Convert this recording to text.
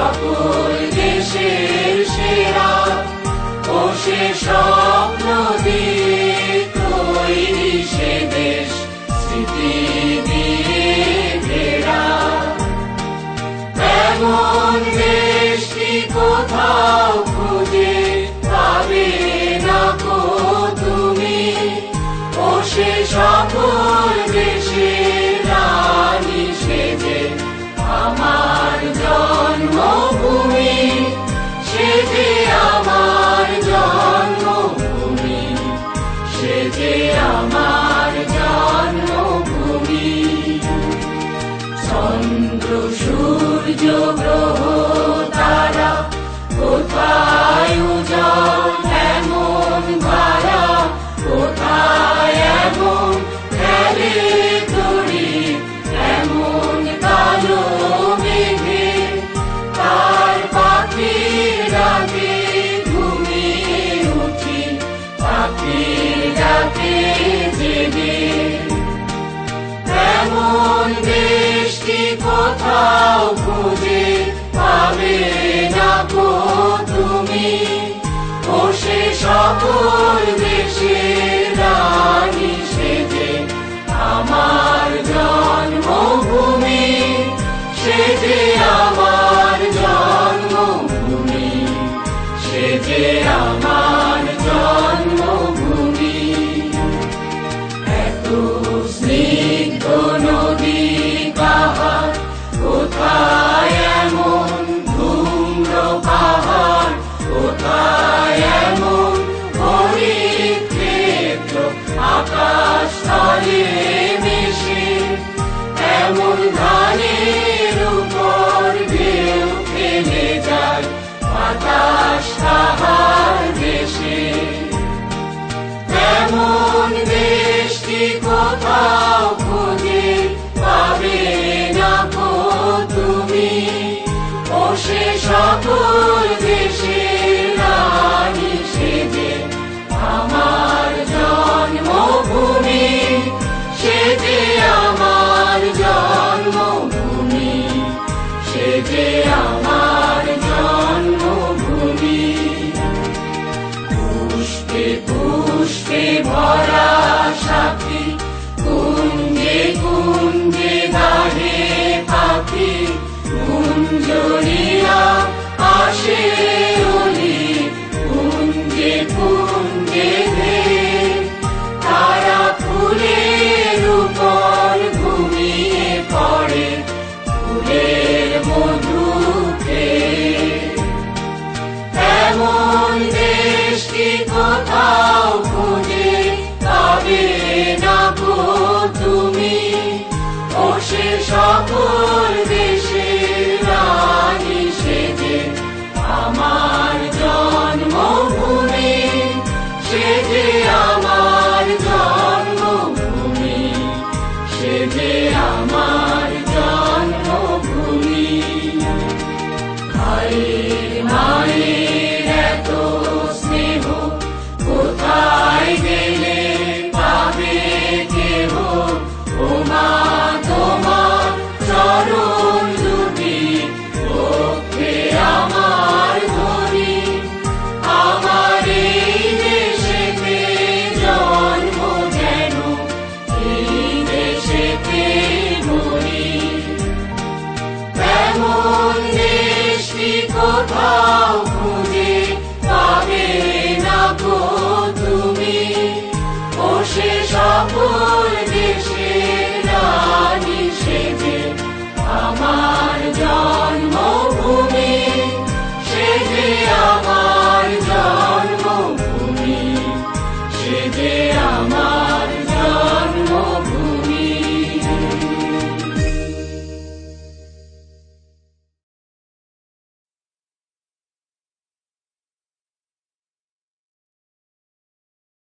সকল দেশের সেরা ও সে স্বপ্ন দিয়ে এমন বৃষ্টি কোথাও খুঁজে পাবে না তুমি। ও সে সকল Krishna. she